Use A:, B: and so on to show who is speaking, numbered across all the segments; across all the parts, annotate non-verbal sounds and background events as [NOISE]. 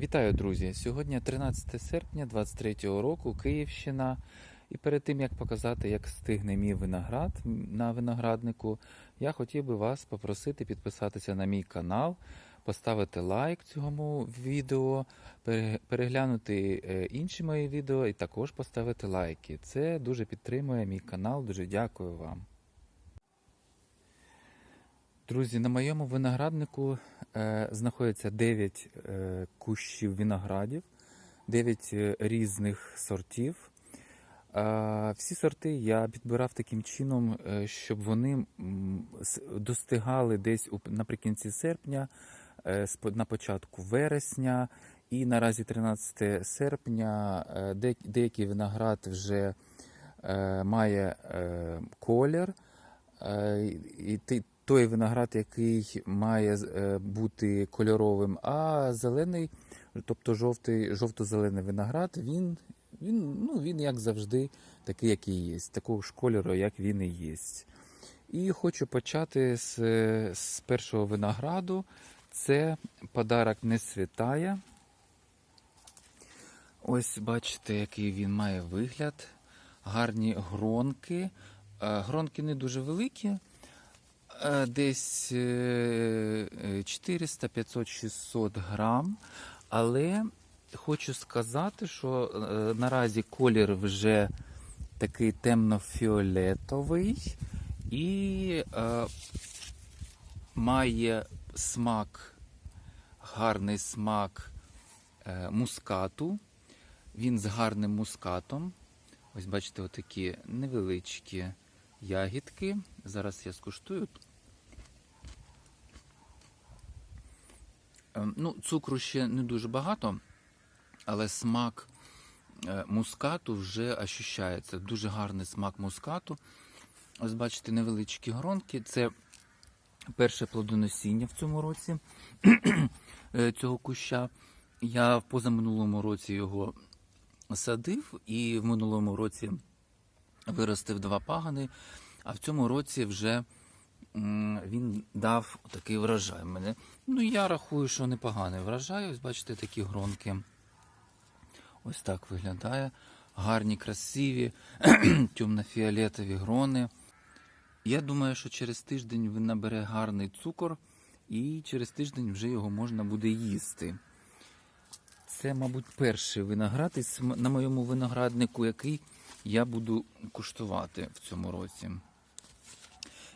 A: Вітаю, друзі! Сьогодні 13 серпня 23-го року, Київщина. І перед тим як показати, як стигне мій виноград на винограднику, я хотів би вас попросити підписатися на мій канал, поставити лайк цьому відео, переглянути е, інші мої відео і також поставити лайки. Це дуже підтримує мій канал. Дуже дякую вам. Друзі, на моєму винограднику е, знаходиться 9 е, кущів виноградів, 9 е, різних сортів. Е, всі сорти я підбирав таким чином, е, щоб вони достигали десь наприкінці серпня, е, на початку вересня. І наразі 13 серпня е, де, деякий виноград вже е, має е, колір. Е, і той виноград, який має е, бути кольоровим, а зелений, тобто жовтий, жовто-зелений виноград, він, він, ну, він як завжди, такий, який є, такого ж кольору, як він і є. І хочу почати з, з першого винограду. Це подарок не світає. Ось бачите, який він має вигляд. Гарні гронки. Е, Гронки не дуже великі, десь е, е, 400, 500, 600 грам. Але хочу сказати, що е, наразі колір вже такий темно-фіолетовий і е, має смак, гарний смак е, мускату. Він з гарним мускатом. Ось бачите, отакі невеличкі ягідки. Зараз я скуштую. Ну, цукру ще не дуже багато, але смак е, мускату вже ощущається. Дуже гарний смак мускату. Ось бачите, невеличкі гронки. Це перше плодоносіння в цьому році [CLEARS THROAT] е, цього куща. Я в позаминулому році його садив і в минулому році виростив два пагани, а в цьому році вже він дав такий врожай. Мене. Ну, я рахую, що непоганий врожай. Ось бачите, такі гронки. Ось так виглядає. Гарні, красиві, [CLEARS THROAT] темно-фіолетові грони. Я думаю, що через тиждень він набере гарний цукор, і через тиждень вже його можна буде їсти. Це, мабуть, перший виноград на моєму винограднику, який я буду куштувати в цьому році.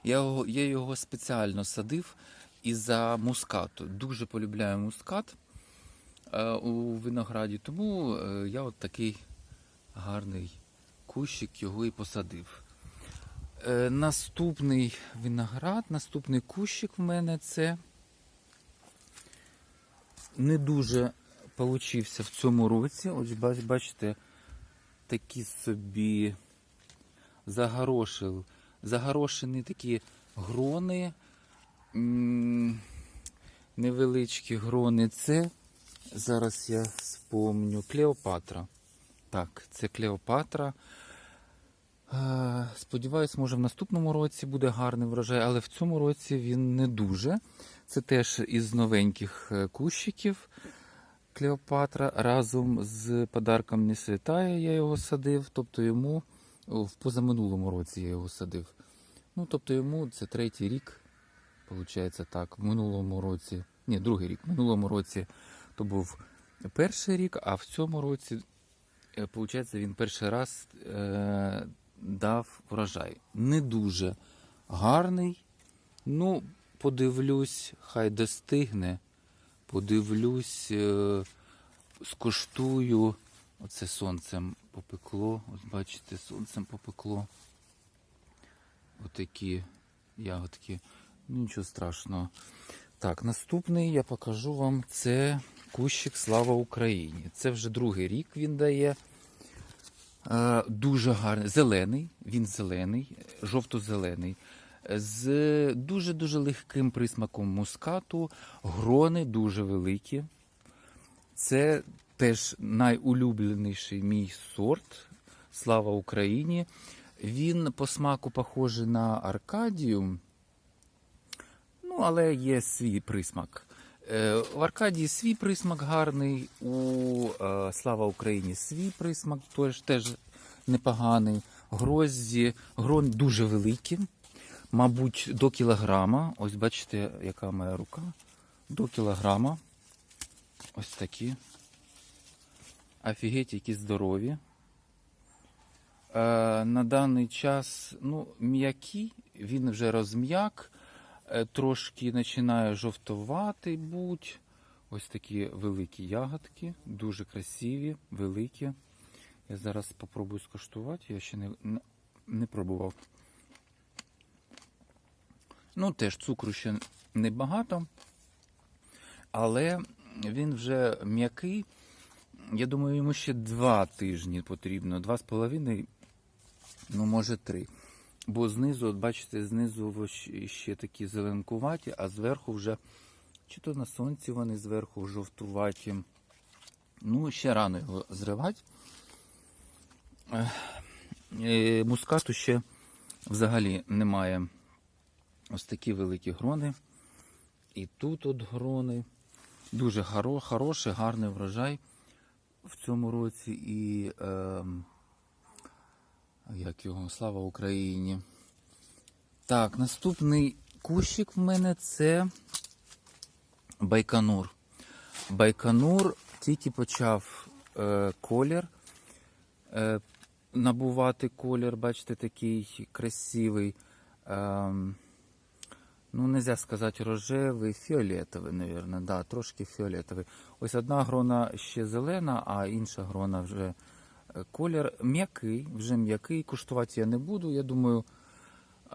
A: Я я його спеціально садив із-за мускату. Дуже полюбляю мускат е, у винограді, тому е, я от такий гарний кущик його і посадив. Е, наступний виноград, наступний кущик в мене це не дуже получився в цьому році. Ось бачите, такі собі загорошили, загорошені такі грони, невеличкі грони. Це зараз я спомню Клеопатра. Так, це Клеопатра. Е, Сподіваюсь, може в наступному році буде гарний врожай, але в цьому році він не дуже. Це теж із новеньких е, кущиків Клеопатра. Разом з подарком не святає я його садив, тобто йому в позаминулому році я його садив. Ну, тобто йому це третій рік, виходить так, в минулому році, ні, другий рік, в минулому році то був перший рік, а в цьому році, виходить, він перший раз е, дав врожай. Не дуже гарний. Ну, подивлюсь, хай достигне. Подивлюсь, е, скуштую. Оце сонцем попекло. Ось бачите, сонцем попекло. Отакі ягодки. Ну, нічого страшного. Так, наступний я покажу вам це кущик Слава Україні. Це вже другий рік він дає. Е, Дуже гарний, зелений, він зелений, жовто-зелений, з дуже-дуже легким присмаком мускату, грони дуже великі. Це теж найулюбленіший мій сорт. Слава Україні. Він по смаку похожий на Аркадію, ну, але є свій присмак. Е, В Аркадії свій присмак гарний, у е, Слава Україні свій присмак теж, теж непоганий. Грозді, грон дуже великі, мабуть, до кілограма. Ось бачите, яка моя рука. До кілограма. Ось такі. Офігеть, які здорові. Е, на даний час ну, м'який, він вже розм'як, е, трошки починає жовтувати будь. Ось такі великі ягодки, дуже красиві, великі. Я зараз спробую скуштувати, я ще не, не, не пробував. Ну, теж цукру ще небагато, але він вже м'який. Я думаю, йому ще два тижні потрібно, два з половиною, ну може три. Бо знизу, от бачите, знизу ще такі зеленкуваті, а зверху вже, чи то на сонці вони зверху жовтуваті. Ну, ще рано його зривати. Е, Мускату ще взагалі немає. Ось такі великі грони. І тут от грони. Дуже хоро, хороший, гарний врожай в цьому році. І ем, як його, слава Україні. Так, наступний кущик в мене це Байконур. Байконур тільки почав е, колір е, набувати колір, бачите, такий красивий. Ем, ну, нельзя сказати рожевий, фіолетовий, мабуть, да, трошки фіолетовий. Ось одна грона ще зелена, а інша грона вже е, колір м'який, вже м'який. Куштувати я не буду. Я думаю,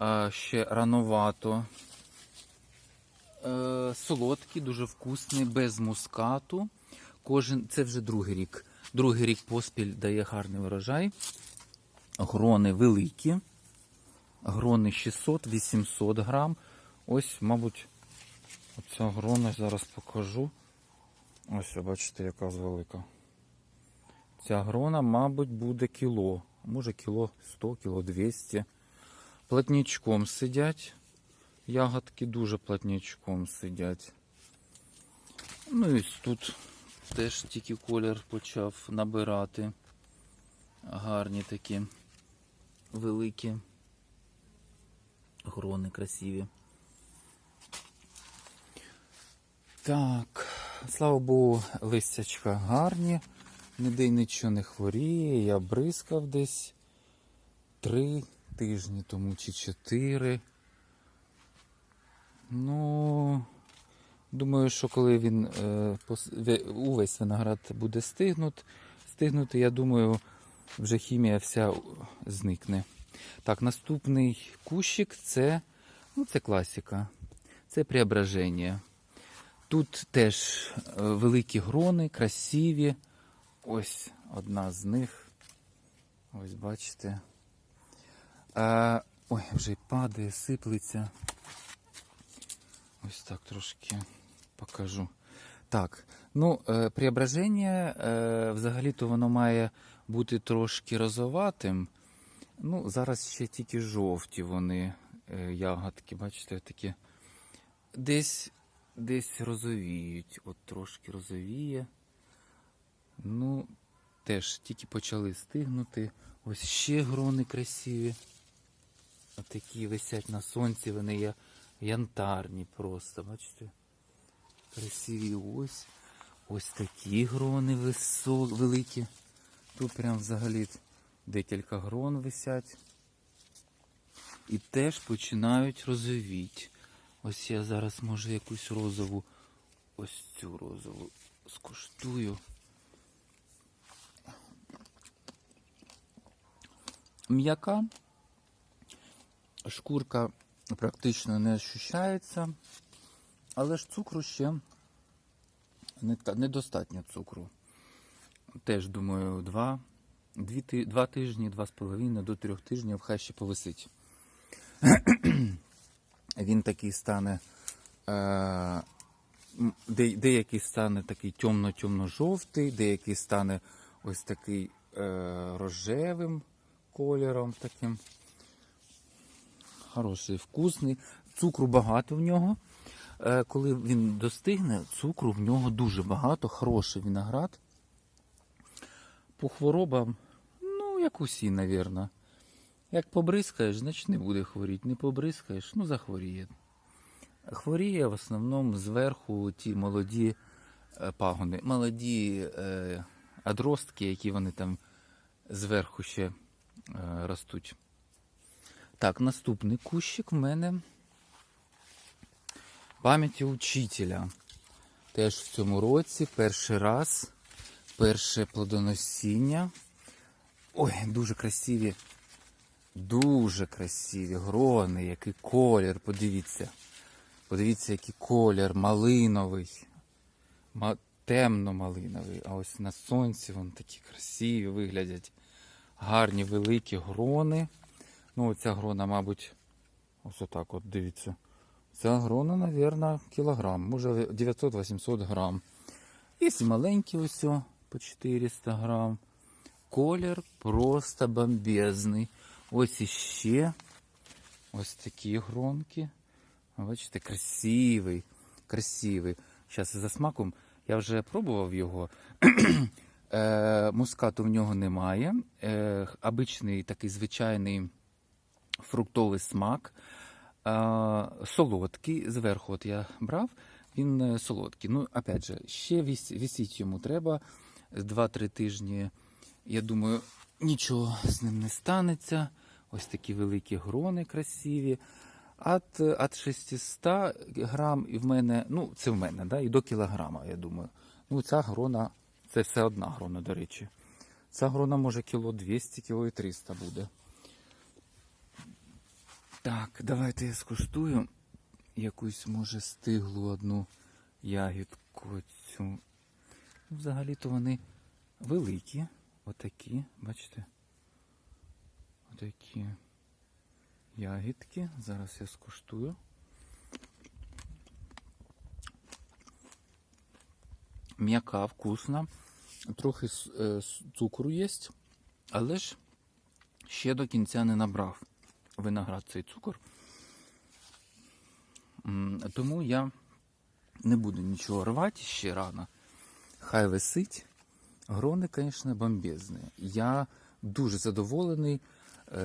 A: е, ще рановато. Е, солодкий, дуже вкусний, без мускату. Кожен, це вже другий рік. Другий рік поспіль дає гарний врожай. Грони великі. Грони 600-800 грам. Ось, мабуть, оця грона зараз покажу. Ось, бачите, яка велика. Ця грона, мабуть, буде кіло. Може кіло 100, кіло 200. Плотнічком сидять. Ягодки дуже плотнячком сидять. Ну і тут теж тільки колір почав набирати. Гарні такі великі грони красиві. Так, слава Богу, листячка гарні. Ніде й нічого не хворіє. Я бризкав десь три тижні тому чи чотири. Ну, думаю, що коли він е, увесь виноград буде стигнут, стигнути, я думаю, вже хімія вся зникне. Так, наступний кущик це, ну, це класика. Це преображення. Тут теж е, великі грони, красиві. Ось одна з них. Ось бачите. А, ой, вже падає, сиплеться. Ось так трошки покажу. Так, ну, е, преображення е, взагалі-то воно має бути трошки розоватим. Ну, зараз ще тільки жовті вони е, ягодки, бачите, такі. Десь, десь розовіють. От трошки розовіє. Ну, теж тільки почали стигнути. Ось ще грони красиві. Отакі висять на сонці, вони є янтарні просто, бачите? Красиві ось. Ось такі грони висо, великі. Тут прям взагалі декілька грон висять. І теж починають розовіти. Ось я зараз може якусь розову, ось цю розову скуштую. М'яка. Шкурка практично не ощущається, але ж цукру ще недостатньо цукру. Теж, думаю, два, дві, два тижні, два з половиною до трьох тижнів хай ще повисить. Він такий стане, е, де, деякий стане такий темно-темно-жовтий, деякий стане ось такий е, рожевим кольором таким хороший, вкусний. Цукру багато в нього. е, коли він достигне, цукру в нього дуже багато, хороший виноград. По хворобам, ну, як усі, навірно. Як побризкаєш, значить не буде хворіти. Не побризкаєш, ну захворіє. Хворіє в основному зверху ті молоді е, пагони, молоді е, одростки, які вони там зверху ще е, ростуть. Так, наступний кущик в мене пам'яті учителя. Теж в цьому році перший раз, перше плодоносіння. Ой, дуже красиві, дуже красиві грони, який колір, подивіться. Подивіться, який колір малиновий, темно-малиновий. А ось на сонці вони такі красиві виглядять. Гарні великі грони. Ну, оця грона, мабуть, ось отак от дивіться. Ця грона, мабуть, кілограм, може 900-800 грам. І маленькі ось по 400 грам. Колір просто бомбезний. Ось іще ось такі гронки. Бачите, красивий, красивий. Зараз за смаком я вже пробував його. [CLEARS THROAT] е, мускату в нього немає. Е, обичний такий звичайний фруктовий смак. Е, солодкий. Зверху от я брав, він е, солодкий. Ну, опять же, ще віс, вісіть йому треба 2-3 тижні. Я думаю, нічого з ним не станеться. Ось такі великі грони красиві. От, от 600 грам і в мене, ну, це в мене, да, і до кілограма, я думаю. Ну, ця грона, це все одна грона, до речі. Ця грона може кіло 200, кіло і 300 буде. Так, давайте я скуштую якусь, може, стиглу одну ягідку цю. Ну, Взагалі-то вони великі. Отакі, бачите? Отакі ягідки. Зараз я скуштую. М'яка, вкусна. Трохи е, цукру є, але ж ще до кінця не набрав виноград цей цукор. Тому я не буду нічого рвати ще рано. Хай висить. Грони, звісно, бомбезні. Я дуже задоволений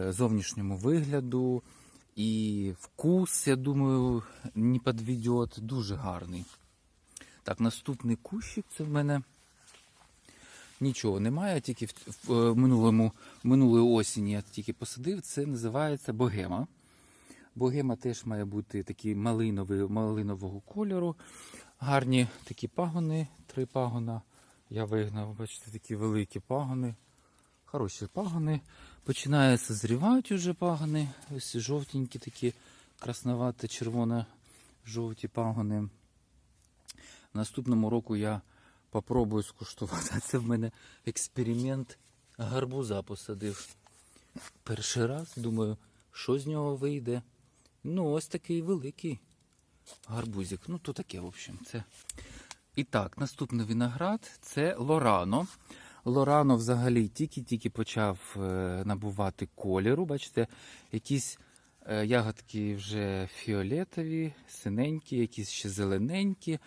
A: зовнішньому вигляду. І вкус, я думаю, не підведет. Дуже гарний. Так, наступний кущик це в мене нічого немає, тільки в, е, минулому, минулої осені я тільки посадив. Це називається богема. Богема теж має бути такий малиновий, малинового кольору. Гарні такі пагони, три пагона. Я вигнав, бачите, такі великі пагони. Хороші пагони. Починає созрівати вже пагони. Ось жовтенькі такі красновато червоно жовті пагони. Наступному року я попробую скуштувати. Це в мене експеримент гарбуза посадив. Перший раз думаю, що з нього вийде. Ну, ось такий великий гарбузик. Ну, то таке, в общем, це. І так, наступний виноград це Лорано. Лорано взагалі тільки-тільки почав е, набувати кольору. Бачите, якісь е, ягодки вже фіолетові, синенькі, якісь ще зелененькі.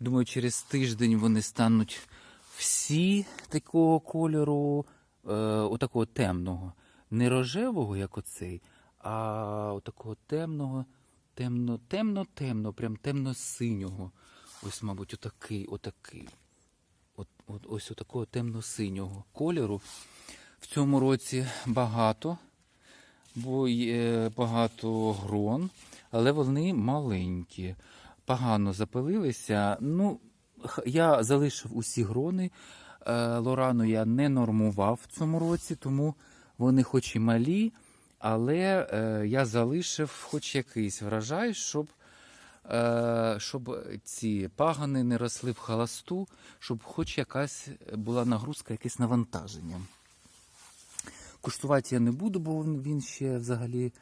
A: Думаю, через тиждень вони стануть всі такого кольору, е, отакого темного. Не рожевого, як оцей, а отакого темного, темно, темно, темно, прям темно-синього. Ось, мабуть, отакий, отакий. От, ось отакого темно-синього кольору. В цьому році багато, бо є багато грон, але вони маленькі. Погано запилилися. Ну, я залишив усі грони. Е, Лорану я не нормував в цьому році, тому вони хоч і малі, але е, я залишив хоч якийсь врожай, щоб, щоб ці пагани не росли в холосту, щоб хоч якась була нагрузка, якесь навантаження. Куштувати я не буду, бо він він ще взагалі,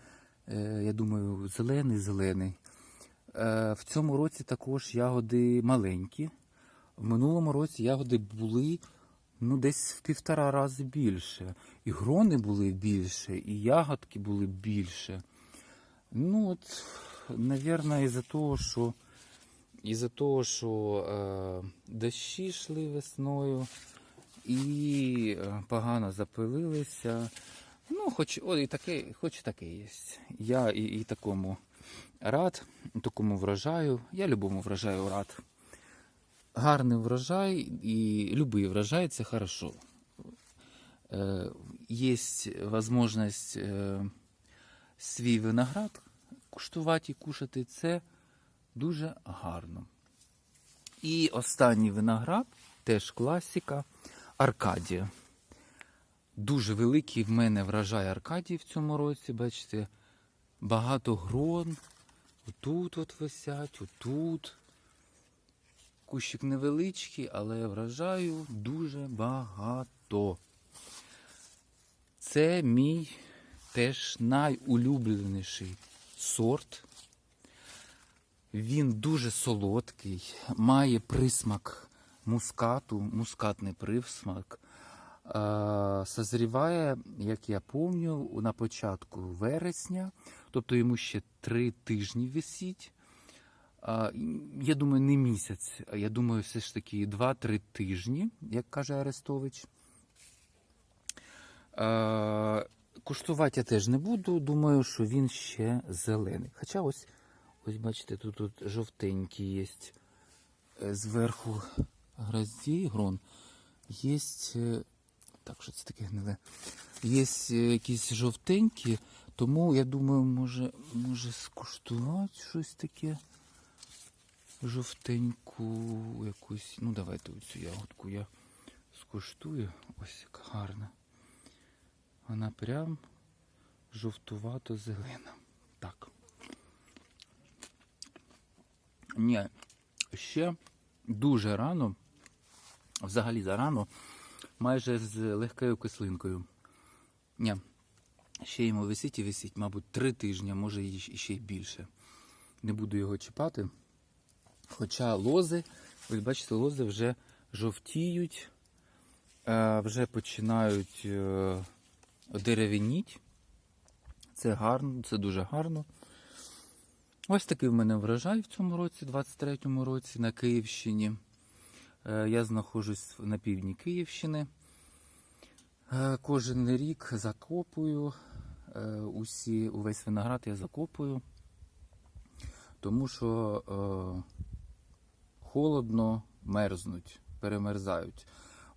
A: е, я думаю, зелений-зелений. Е, В цьому році також ягоди маленькі. В минулому році ягоди були ну, десь в півтора рази більше. І грони були більше, і ягодки були більше. Ну, от, навірно, із-за того, що із-за того, що е, дощі йшли весною і е, погано запилилися. Ну, хоч, о, і таке, хоч таке є. Я і, і такому рад, такому врожаю. Я любому врожаю рад. Гарний врожай і любий врожай це хорошо. Е, є можливість е, свій виноград куштувати і кушати. Це дуже гарно. І останній виноград, теж класика, Аркадія. Дуже великий в мене врожай Аркадії в цьому році. Бачите, багато грон. Отут от висять, отут. Кущик невеличкий, але врожаю дуже багато. Це мій теж найулюбленіший сорт. Він дуже солодкий, має присмак мускату, мускатний присмак. Е, Созріває, як я пам'ятаю, на початку вересня, тобто йому ще три тижні висіть. Е, Я думаю, не місяць, я думаю, все ж таки 2-3 тижні, як каже Арестович. Е, Куштувати я теж не буду. Думаю, що він ще зелений. Хоча ось, ось бачите, тут, тут жовтенький є зверху грозді, грон. Є. Так, що це таке гниле? Є якісь жовтенькі, тому я думаю, може, може скуштувати щось таке жовтеньку якусь. Ну, давайте оцю ягодку я скуштую. Ось яка гарна. Вона прям жовтувато-зелена. Так. Ні, ще дуже рано, взагалі зарано, майже з легкою кислинкою. Ні, ще йому висить і висить, мабуть, три тижні, може і ще й більше. Не буду його чіпати. Хоча лози, ви бачите, лози вже жовтіють, е, вже починають дерев'яніть. Це гарно, це дуже гарно. Ось такий в мене врожай в цьому році, 23-му році, на Київщині. Е, Я знаходжусь на півдні Київщини. Е, Кожен рік закопую. е, Усі, увесь виноград я закопую, тому що е, холодно мерзнуть, перемерзають.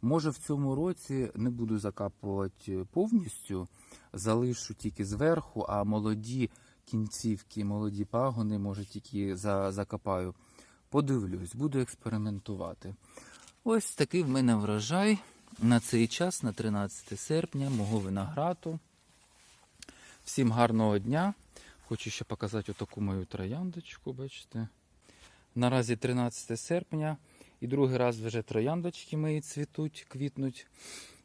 A: Може в цьому році не буду закапувати повністю, залишу тільки зверху, а молоді кінцівки, молоді пагони, може тільки за, закопаю. Подивлюсь, буду експериментувати. Ось такий в мене врожай на цей час, на 13 серпня, мого винограду. Всім гарного дня. Хочу ще показати отаку мою трояндочку, бачите. Наразі 13 серпня. І другий раз вже трояндочки мої цвітуть, квітнуть.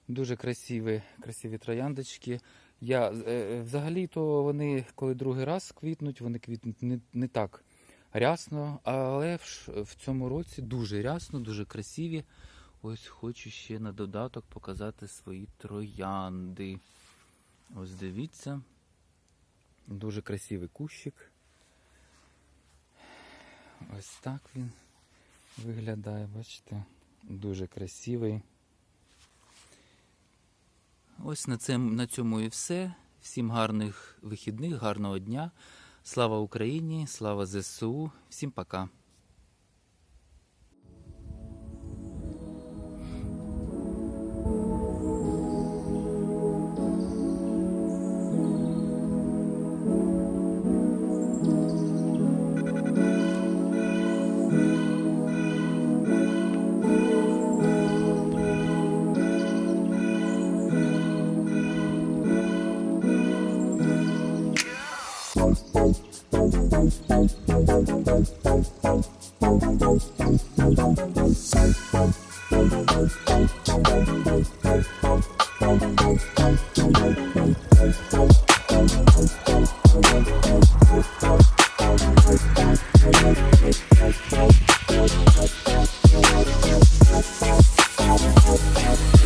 A: Дуже красиві, красиві трояндочки. Я, е, Взагалі-то вони, коли другий раз квітнуть, вони квітнуть не, не так рясно, але в, в цьому році дуже рясно, дуже красиві. Ось хочу ще на додаток показати свої троянди. Ось дивіться. Дуже красивий кущик. Ось так він виглядає, бачите, дуже красивий. Ось на, цим, на цьому і все. Всім гарних вихідних, гарного дня. Слава Україні, слава ЗСУ. Всім пока.
B: Thank